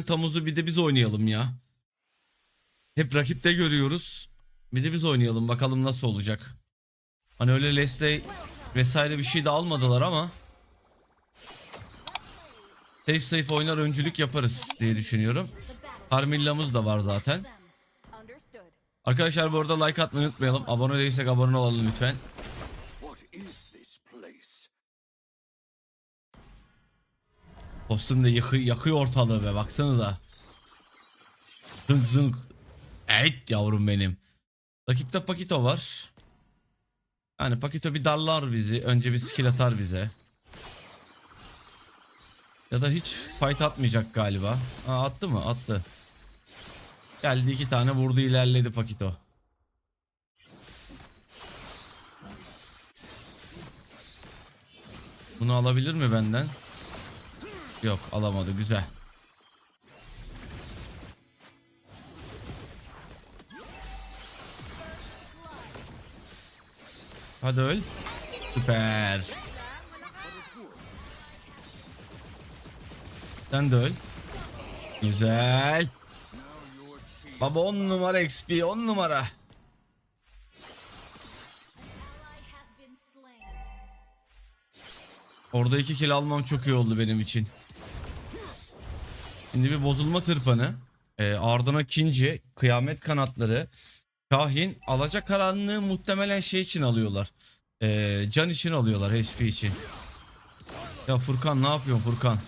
Tamuz'u bir de biz oynayalım ya. Hep rakipte görüyoruz. Bir de biz oynayalım bakalım nasıl olacak. Hani öyle Leslie vesaire bir şey de almadılar ama safe safe oynar öncülük yaparız diye düşünüyorum. Carmilla'mız da var zaten. Arkadaşlar bu arada like atmayı unutmayalım. Abone değilsek abone olalım lütfen. Kostüm de yakı, yakıyor ortalığı be baksanıza. Zınk zınk. Evet yavrum benim. Rakipte Pakito var. Yani Pakito bir darlar bizi. Önce bir skill atar bize. Ya da hiç fight atmayacak galiba. Aa, attı mı? Attı. Geldi iki tane vurdu ilerledi Pakito. Bunu alabilir mi benden? Yok alamadı güzel. Hadi öl. Süper. Sen de öl. Güzel. Baba 10 numara XP 10 numara. Orada iki kill almam çok iyi oldu benim için. Şimdi bir bozulma tırpanı. E, ardına kinci, kıyamet kanatları, kahin, alacakaranlığı muhtemelen şey için alıyorlar. E, can için alıyorlar HP için. Ya Furkan ne yapıyorsun Furkan?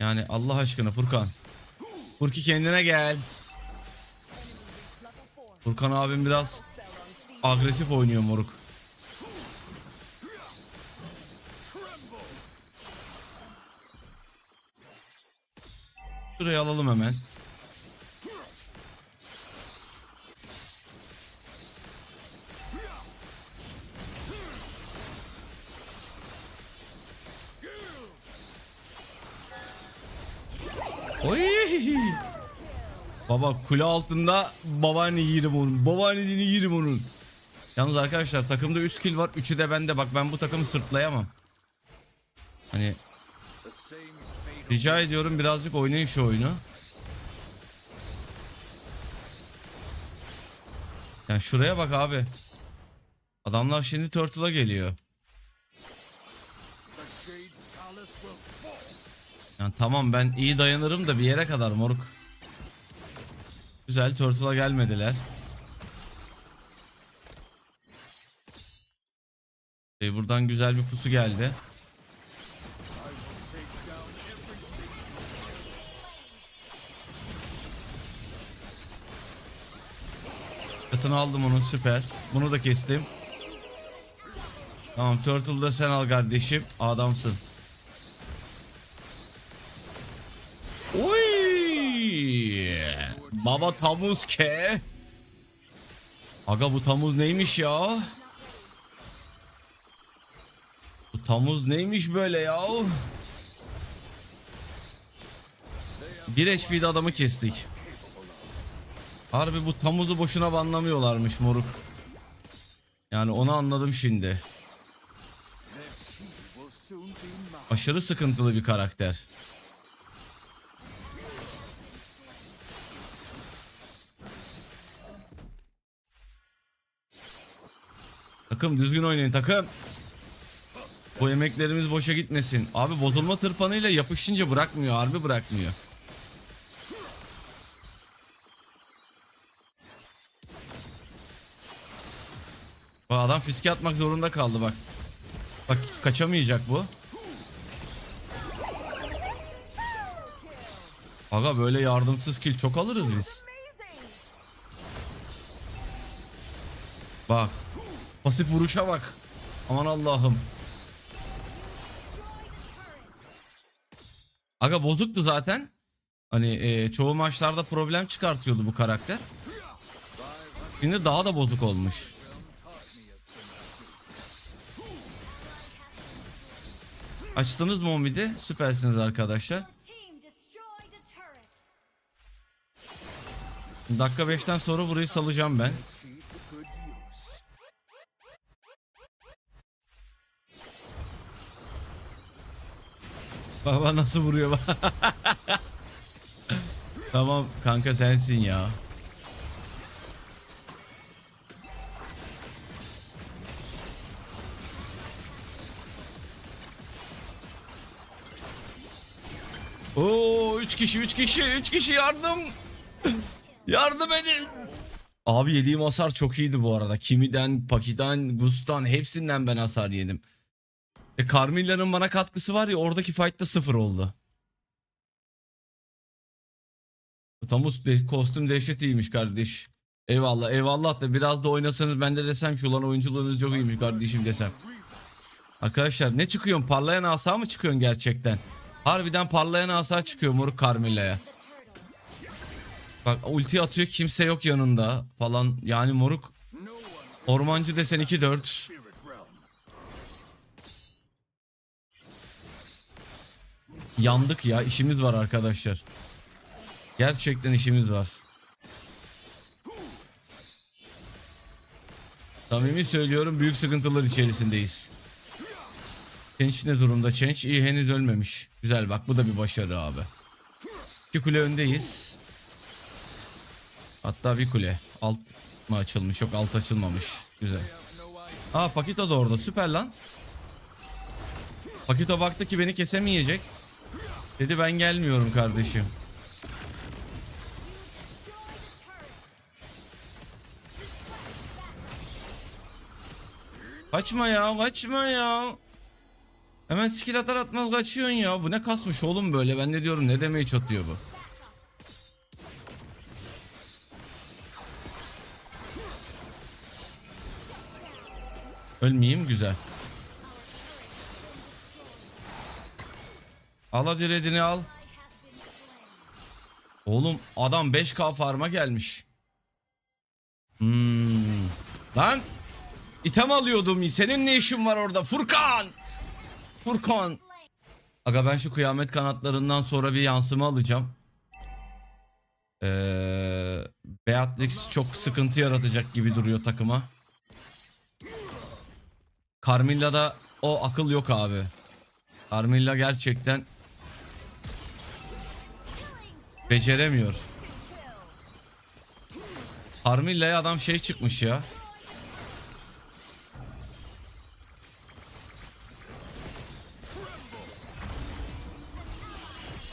Yani Allah aşkına Furkan. Furki kendine gel. Furkan abim biraz agresif oynuyor moruk. Şurayı alalım hemen. Oy! Baba kule altında babaanne yerim onun. Babaannesini yerim onun. Yalnız arkadaşlar takımda 3 kill var. 3'ü de bende. Bak ben bu takımı sırtlayamam. Hani Rica ediyorum birazcık oynayın şu oyunu. Yani şuraya bak abi. Adamlar şimdi Turtle'a geliyor. Yani tamam ben iyi dayanırım da bir yere kadar moruk. Güzel Turtle'a gelmediler. E, buradan güzel bir pusu geldi. Katını aldım onun süper. Bunu da kestim. Tamam Turtle da sen al kardeşim. Adamsın. Oy! Baba Tamuz ke. Aga bu Tamuz neymiş ya? Bu Tamuz neymiş böyle ya? Bir HP'de adamı kestik. Harbi bu Tamuz'u boşuna banlamıyorlarmış moruk. Yani onu anladım şimdi. Aşırı sıkıntılı bir karakter. Takım düzgün oynayın takım. Bu emeklerimiz boşa gitmesin. Abi bozulma tırpanıyla yapışınca bırakmıyor. Harbi bırakmıyor. Bu adam fiske atmak zorunda kaldı bak. Bak kaçamayacak bu. Aga böyle yardımsız kill çok alırız biz. Bak. Pasif vuruşa bak. Aman Allah'ım. Aga bozuktu zaten. Hani e, çoğu maçlarda problem çıkartıyordu bu karakter. Şimdi daha da bozuk olmuş. Açtınız mı o? Süpersiniz arkadaşlar. Dakika 5'ten sonra burayı salacağım ben. Baba nasıl vuruyor bak. Tamam kanka sensin ya. Kişi 3 kişi 3 kişi yardım. yardım edin. Abi yediğim hasar çok iyiydi bu arada. Kimi'den, Paki'den, Gus'tan hepsinden ben hasar yedim. E Carmilla'nın bana katkısı var ya oradaki fight'ta sıfır oldu. Tamus de, kostüm dehşet iyiymiş kardeş. Eyvallah eyvallah da biraz da oynasanız ben de desem ki ulan oyunculuğunuz çok iyiymiş kardeşim desem. Arkadaşlar ne çıkıyorsun parlayan asa mı çıkıyorsun gerçekten? Harbiden parlayan asa çıkıyor moruk Carmilla'ya. Bak ulti atıyor kimse yok yanında falan yani moruk ormancı desen 2-4. spirit realm. Yandık ya işimiz var arkadaşlar. Gerçekten işimiz var. Samimi söylüyorum büyük sıkıntılar içerisindeyiz. Change ne durumda? Change iyi henüz ölmemiş. Güzel bak bu da bir başarı abi. İki kule öndeyiz. Hatta bir kule. Alt mı açılmış? Yok alt açılmamış. Güzel. Aa Pakito da orada süper lan. Pakito baktı ki beni kesemeyecek. Dedi ben gelmiyorum kardeşim. Kaçma ya kaçma ya. Hemen skill atar atmaz kaçıyorsun ya. Bu ne kasmış oğlum böyle. Ben ne diyorum ne demeye çatıyor bu. Ölmeyeyim güzel. Al hadi redini al. Oğlum adam 5k farma gelmiş. Hmm. Lan item alıyordum. Senin ne işin var orada? Furkan! Furkan! Aga ben şu kıyamet kanatlarından sonra bir yansıma alacağım. Ee, Beatrix çok sıkıntı yaratacak gibi duruyor takıma. Carmilla'da o akıl yok abi. Carmilla gerçekten beceremiyor. Carmilla'ya adam şey çıkmış ya.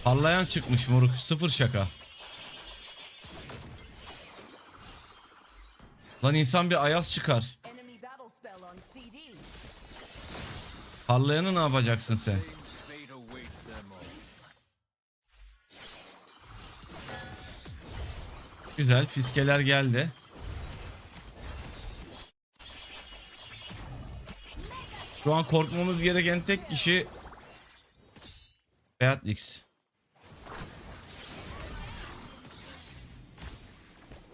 Parlayan çıkmış moruk. Sıfır şaka. Lan insan bir ayaz çıkar. Parlayanı ne yapacaksın sen? Güzel fiskeler geldi. Şu an korkmamız gereken tek kişi Beatrix.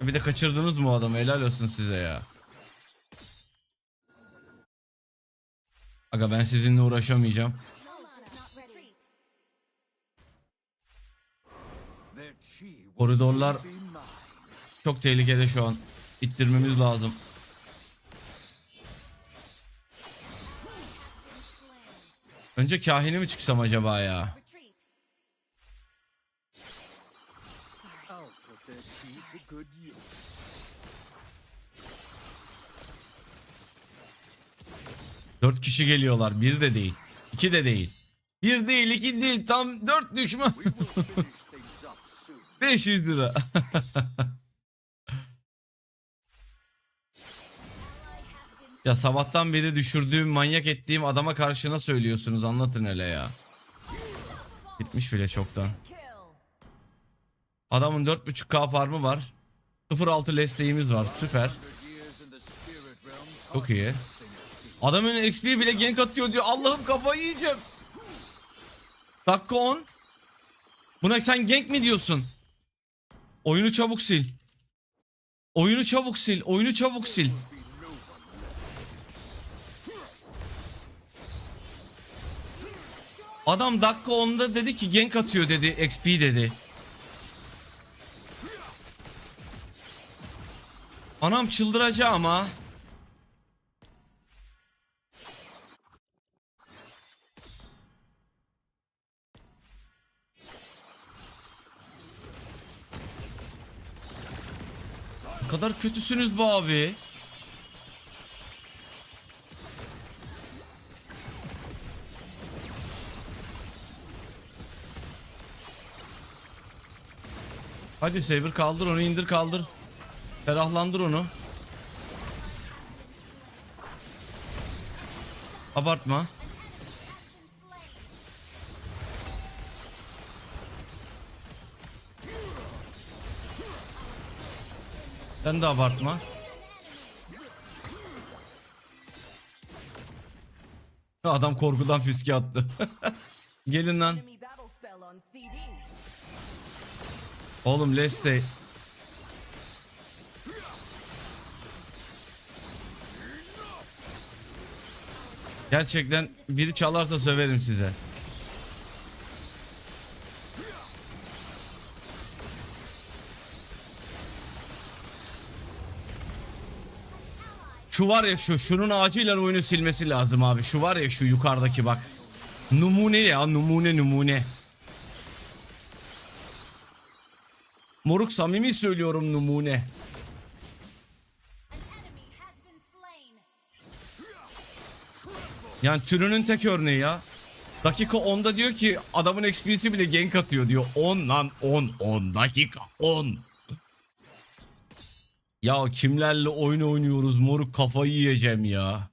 Bir de kaçırdınız mı o adamı? Helal olsun size ya. Aga ben sizinle uğraşamayacağım. Koridorlar çok tehlikede şu an. İttirmemiz lazım. Önce kahine mi çıksam acaba ya? Dört kişi geliyorlar. Bir de değil. iki de değil. Bir değil, iki değil. Tam dört düşman. We will finish things up soon. 500 lira. ya sabahtan beri düşürdüğüm, manyak ettiğim adama karşı nasıl söylüyorsunuz? Anlatın hele ya. Gitmiş bile çoktan. Adamın 4.5k farmı var. 0.6 lesteğimiz var. Süper. Çok iyi. Adamın XP bile gank atıyor diyor. Allah'ım kafayı yiyeceğim. Dakika 10. Buna sen gank mi diyorsun? Oyunu çabuk sil. Oyunu çabuk sil. Oyunu çabuk sil. Adam dakika 10'da dedi ki gank atıyor dedi. XP dedi. Anam çıldıracağım ama. kadar kötüsünüz bu abi. Hadi Saber kaldır onu indir kaldır. Ferahlandır onu. Abartma. Sen de abartma. Adam korkudan fiske attı. Gelin lan. Oğlum Leste. Gerçekten biri çalarsa söverim size. Şu var ya şu, şunun acilen oyunu silmesi lazım abi. Şu var ya şu yukarıdaki bak. Numune ya numune numune. Moruk samimi söylüyorum numune. Yani türünün tek örneği ya. Dakika 10'da diyor ki adamın XP'si bile gank atıyor diyor. 10 lan 10 10 dakika 10. Ya kimlerle oyun oynuyoruz moruk kafayı yiyeceğim ya.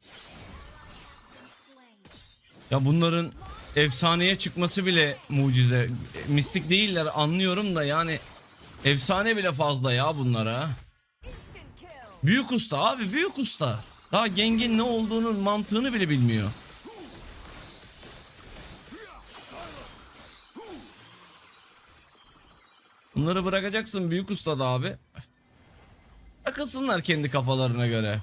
Ya bunların efsaneye çıkması bile mucize. Mistik değiller anlıyorum da yani efsane bile fazla ya bunlara. Büyük usta abi büyük usta. Daha gengin ne olduğunun mantığını bile bilmiyor. Bunları bırakacaksın büyük usta abi. Takılsınlar kendi kafalarına göre.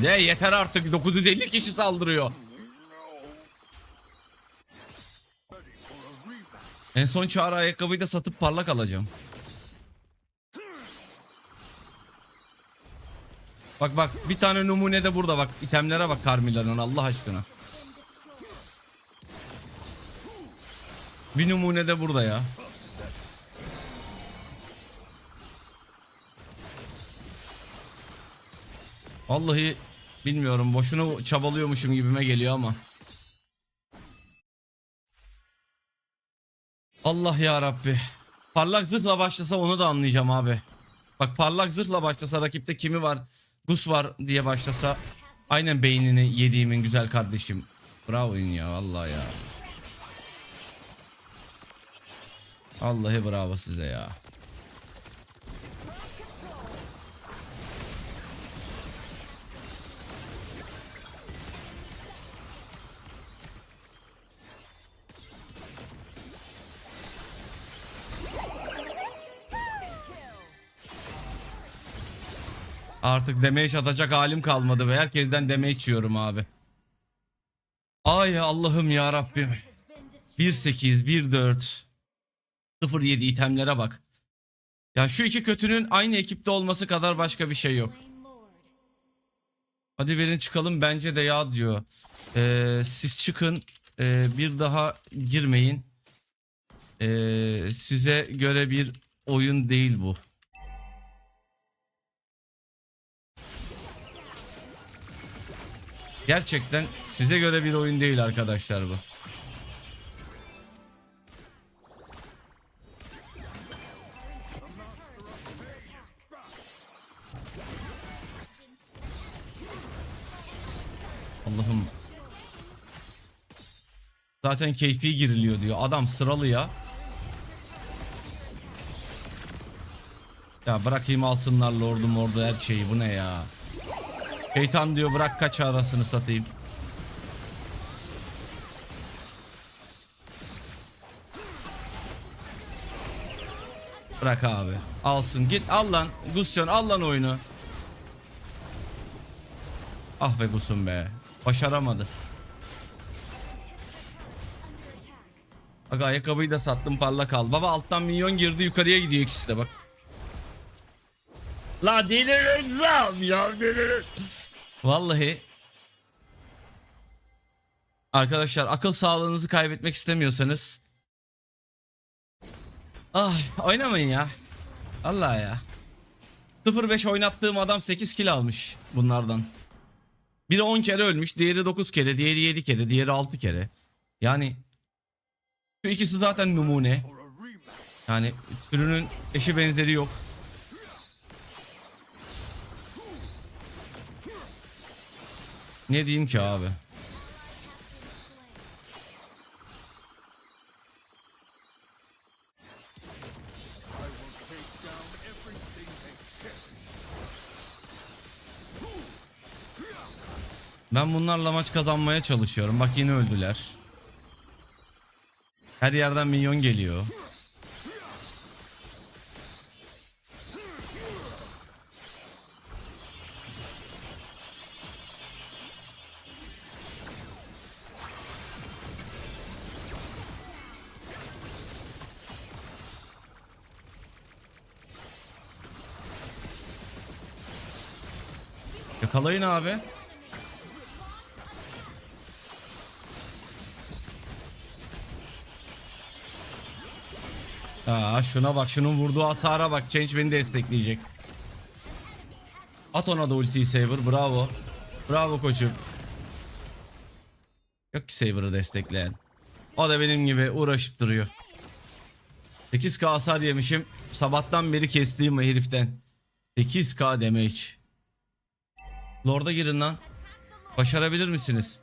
Ne yeter artık 950 kişi saldırıyor. En son çağrı ayakkabıyı da satıp parlak alacağım. Bak bak bir tane numune de burada bak. itemlere bak Carmilla'nın Allah aşkına. Bir numune de burada ya. Vallahi bilmiyorum boşuna çabalıyormuşum gibime geliyor ama. Allah ya Rabbi. Parlak zırhla başlasa onu da anlayacağım abi. Bak parlak zırhla başlasa rakipte kimi var? Gus var diye başlasa aynen beynini yediğimin güzel kardeşim. Bravo ya vallahi ya. Vallahi bravo size ya. Artık damage atacak halim kalmadı ve herkesten damage yiyorum abi. Ay Allah'ım ya Rabbim. 1.8, 1.4, 0.7 itemlere bak. Ya şu iki kötünün aynı ekipte olması kadar başka bir şey yok. Hadi verin çıkalım bence de ya diyor. Ee, siz çıkın ee, bir daha girmeyin. Ee, size göre bir oyun değil bu. Gerçekten size göre bir oyun değil arkadaşlar bu. Allah'ım. Zaten keyfi giriliyor diyor. Adam sıralı ya. Ya bırakayım alsınlar lordum orada her şeyi. Bu ne ya? Şeytan diyor bırak kaç arasını satayım. Bırak abi. Alsın git al lan. Gusyon al lan oyunu. Ah be Gusum be. Başaramadı. Aga ayakkabıyı da sattım parlak al. Baba alttan minyon girdi yukarıya gidiyor ikisi de bak. La delirin lan ya delirin. Vallahi Arkadaşlar akıl sağlığınızı kaybetmek istemiyorsanız Ah oynamayın ya. Allah ya. 0-5 oynattığım adam 8 kill almış bunlardan. Biri 10 kere ölmüş, diğeri 9 kere, diğeri 7 kere, diğeri 6 kere. Yani şu ikisi zaten numune. Yani türünün eşi benzeri yok. Ne diyeyim ki abi? Ben bunlarla maç kazanmaya çalışıyorum. Bak yine öldüler. Her yerden minyon geliyor. Yakalayın abi. Aa, şuna bak şunun vurduğu hasara bak Change beni destekleyecek. At ona da ultiyi Saber bravo. Bravo koçum. Yok ki Saber'ı destekleyen. O da benim gibi uğraşıp duruyor. 8k hasar yemişim. Sabahtan beri kestiğim heriften. 8k damage. Lord'a girin lan. Başarabilir misiniz?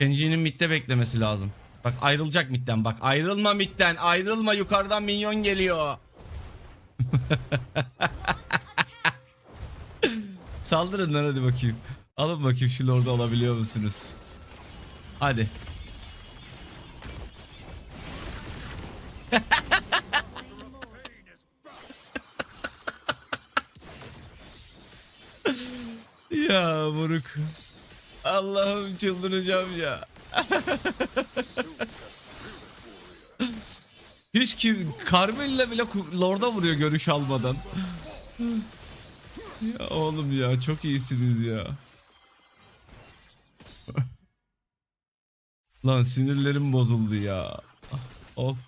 Kenji'nin midde beklemesi lazım. Bak ayrılacak midden bak. Ayrılma midden. Ayrılma yukarıdan minyon geliyor. Saldırın lan hadi bakayım. Alın bakayım şu lord'u alabiliyor musunuz? Hadi. Moruk. Allah'ım çıldıracağım ya. Hiç kim Carmel'le bile Lord'a vuruyor görüş almadan. ya oğlum ya çok iyisiniz ya. Lan sinirlerim bozuldu ya. Of.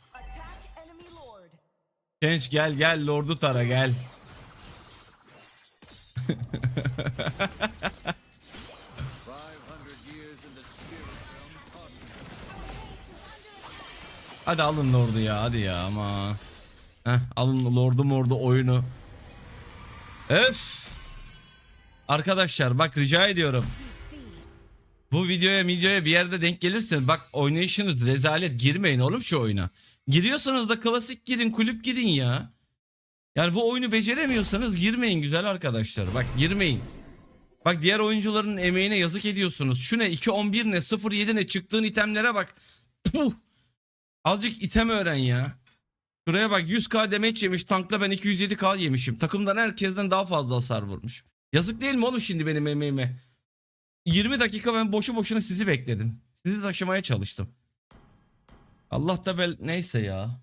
Genç gel gel Lord'u tara gel. Hadi alın Lord'u ya hadi ya ama. Heh, alın Lord'u mordu oyunu. Öf. Arkadaşlar bak rica ediyorum. Bu videoya videoya bir yerde denk gelirsin. Bak oynayışınız rezalet. Girmeyin oğlum şu oyuna. Giriyorsanız da klasik girin kulüp girin ya. Yani bu oyunu beceremiyorsanız girmeyin güzel arkadaşlar. Bak girmeyin. Bak diğer oyuncuların emeğine yazık ediyorsunuz. Şu ne 2-11 ne 0-7 ne çıktığın itemlere bak. Puh. Azıcık item öğren ya. Şuraya bak 100k demeç yemiş tankla ben 207k yemişim. Takımdan herkesten daha fazla hasar vurmuş. Yazık değil mi oğlum şimdi benim emeğime? 20 dakika ben boşu boşuna sizi bekledim. Sizi taşımaya çalıştım. Allah da bel neyse ya.